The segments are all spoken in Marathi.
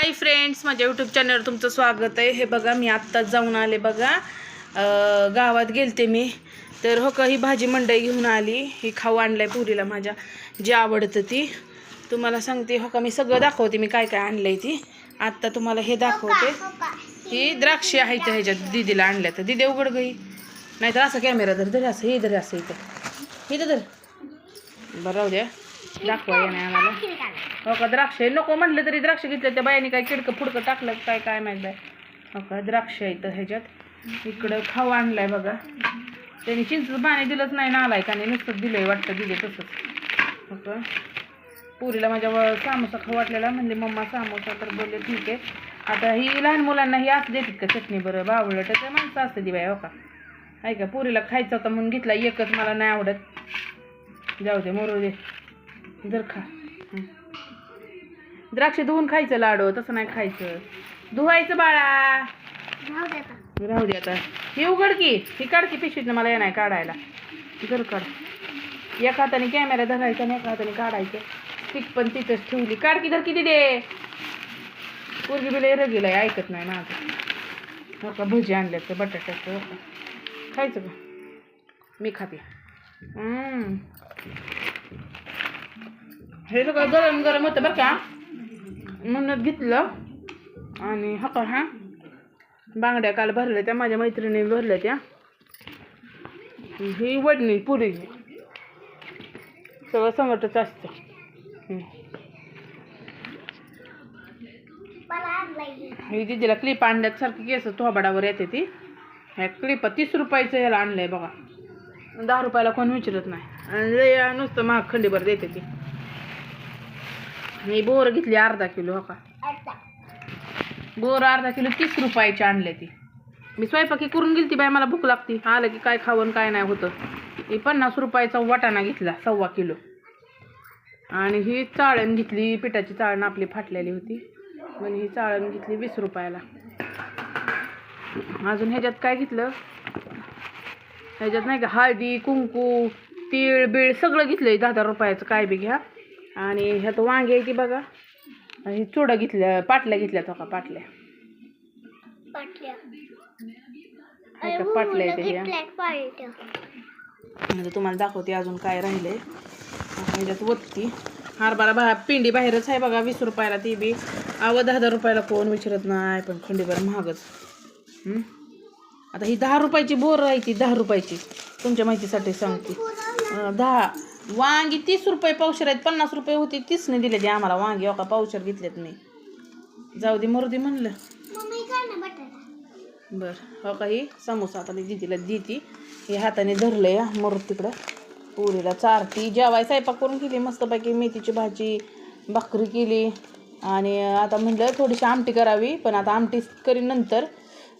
हाय फ्रेंड्स माझ्या यूट्यूब चॅनलवर तुमचं स्वागत आहे. हे बघा मी आत्ताच जाऊन आले बघा. गावात गेलते मी. तर हो का ही भाजी मंडई घेऊन आली. ही खाऊ आणलं आहे पुरीला माझ्या. जी आवडतं ती. तुम्हाला सांगते हो का मी सगळं दाखवते. मी काय काय आणलंय ती. आत्ता तुम्हाला हे दाखवते. ही द्राक्षे आहेत ह्याच्यात दिदीला आणल्या तर दिदी उघड गई नाहीतर असं कॅमेरा धर धर असं हे धर असं इथं. इथं धर. बरं राहू द्या. दाखवा या नाही आम्हाला. हो का द्राक्ष नको म्हटलं तरी द्राक्ष घेतलं त्या बायाने काय किडकं फुडकं टाकलं काय काय माहीत बाय हो का द्राक्ष आहे तर ह्याच्यात. इकडं खाऊ आणलाय बघा. त्यांनी चिंच पाणी दिलंच नाही नालाय का नाही नुसतं दिलंय वाटतं दिले तसंच. हो का? पुरीला माझ्या सामोसा खाऊ वाटलेला म्हणले मम्मा सामोसा तर बोलले ठीक आहे. आता ही लहान मुलांना ही असं देतात का चटणी बरं? बावळं तर त्या माणसं असते ती बाय हो का? आहे का? पुरीला खायचं होतं म्हणून घेतला एकच मला नाही आवडत. जाऊ दे मरू दे. जर खा. द्राक्ष धुवून खायचं लाडू तसं नाही खायचं. धुवायचं बाळा. राहू दे आता. ही उघड की ही काढ की पिशवीतनं मला येणार काढायला. जर काढ. एका हाताने कॅमेरा धरायचा आणि एका हाताने काढायचं. स्टिक पण तिथंच ठेवली. काढ की धर किती दे. पोरगी बिला रगीला ऐकत नाही माझं हो का भजी आणल्यात तर बटाट्याचं हो खायचं का? मी खाते. हे सगळं गरम गरम होतं बरं का. म्हणत घेतलं. आणि हा का हा? बांगड्या काल भरल्या त्या माझ्या मैत्रिणी भरल्या त्या. ही वडणी पुरी. सगळं समर्थच असतं. ही दिदीला क्लिप आणल्यात सारखी केस थोबाडावर येते ती. ह्या क्लिप तीस रुपयाचं याला आणलंय बघा. दहा रुपयाला कोण विचारत नाही. आणि नुसतं महाग खंडीभर देते ती. मी बोर घेतली अर्धा किलो हो का? बोर अर्धा किलो तीस रुपयाची आणले ती. मी स्वयंपाकी करून गेली ती बाय मला भूक लागती. आलं की काय खावं काय नाही होतं. ही पन्नास रुपयाचा वाटाणा घेतला सव्वा किलो. आणि ही चाळण घेतली पिठाची चाळण आपली फाटलेली होती. पण ही चाळण घेतली वीस रुपयाला. अजून ह्याच्यात काय घेतलं? ह्याच्यात नाही का हळदी कुंकू तीळ बीळ सगळं घेतलंय दहा दहा रुपयाचं. काय बी घ्या. आणि ह्यात वांगे आहे ती बघा. आणि चुडा घेतल्या पाटल्या घेतल्या तो का पाटल्या? हे पाटल्या आता तुम्हाला दाखवते अजून काय राहिलंय. आता ह्याच्यात वत्ती हरभरा बा पिंडी बाहेरच आहे बघा वीस रुपयाला ती बी. अव दहा दहा रुपयाला कोण विचारत नाही पण खंडीभर महागच. हं? आता ही दहा रुपयाची बोर राहायची दहा रुपयाची. तुमच्या माहितीसाठी सांगते. दहा. वांगी तीस रुपये पावशेर आहेत पन्नास रुपये होती तीसने दिले ते आम्हाला वांगी. हो का? पावशेर घेतलेत मी. जाऊ दे मरू दे म्हणलं. बर. हो का ही? समोसा आता मी दिदीला देती. हे हाताने धरलं या मरू तिकडं. पुरीला चारती. जेवाय स्वयंपाक करून केली मस्तपैकी मेथीची भाजी भाकरी केली. आणि आता म्हणलं थोडीशी आमटी करावी पण आता आमटी करीन नंतर.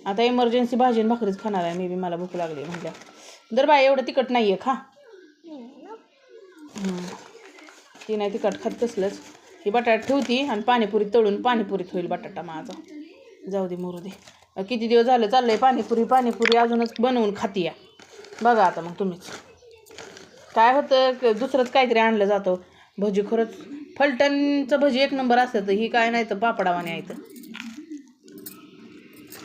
आता इमर्जन्सी भाजी आणि भाकरीच खाणार आहे. मी बी मला भूक लागली म्हटल्या दर बाय एवढं तिखट नाही आहे खा. ती नाही तिखट खात तसलंच. ही बटाटा ठेवती आणि पाणीपुरी तळून पाणीपुरीत होईल बटाटा माझा. जाऊ दे मरू दे. किती दिवस झालं चाललंय पाणीपुरी पाणीपुरी अजूनच बनवून खाती या. बघा आता मग तुम्हीच. काय होतं क- दुसरंच काहीतरी आणलं जातं. भजी खरंच फलटणचं भजी एक नंबर असतं ही काय नाही तर पापडावाने आहे तर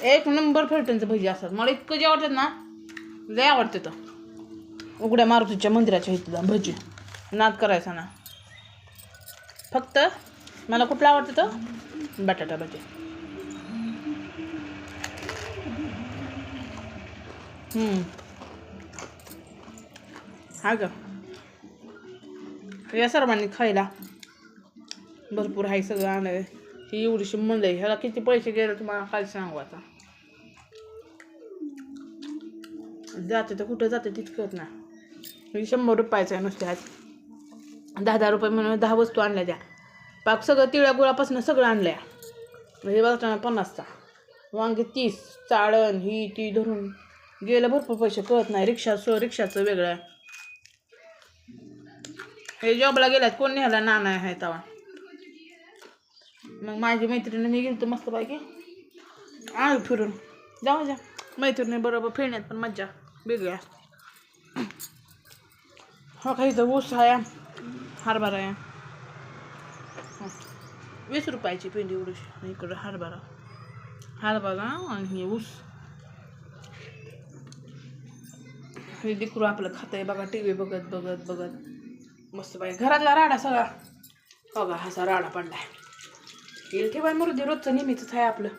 एक नंबर फलटणचं भजी असतात. मला इतकं जे आवडतात ना लय आवडते तर. उघड्या मारुतीच्या मंदिराच्या इथलं भजी. नाद करायचा ना. फक्त मला कुठला आवडतो तो? बटाटा भजी. हा ग. या सर्वांनी खायला. भरपूर आहे सगळं आणलं ही एवढीशी मंडई ह्याला किती पैसे गेले तुम्हाला काय सांगू आता. जाते तर कुठं जाते तितकंच ना हे शंभर रुपयाचं आहे नुसते आज. दहा दहा रुपये म्हणून दहा वस्तू आणल्या त्या. पाक सगळं तिळ्या गुळापासून सगळं आणल्या. म्हणजे बघताना पन्नासचा. वांगे तीस चाळण ही ती धरून गेलं भरपूर पैसे कळत नाही. रिक्षा सो रिक्षाचं वेगळं. हे जॉबला गेल्यात कोण न्यायला? ना नाही आहे तवा. मग माझी मैत्रिणी मी गेलो मस्त पैकी आलो फिरून. जाऊ जा मैत्रिणी बरोबर फिरण्यात पण मज्जा वेगळी असते. हा काही तर ऊस आहे? हरभरा आहे वीस रुपयाची पेंडी एवढीशी इकडं हरभरा. हरभरा आणि हे ऊस. हे दिकरू आपलं खातंय बघा टी व्ही बघत बघत बघत. मस्त बाई. घरातला राडा सगळा. बघा असा राडा पडलाय. येईल ठेवाय मरुदे रोजचं नेहमीच आहे आपलं.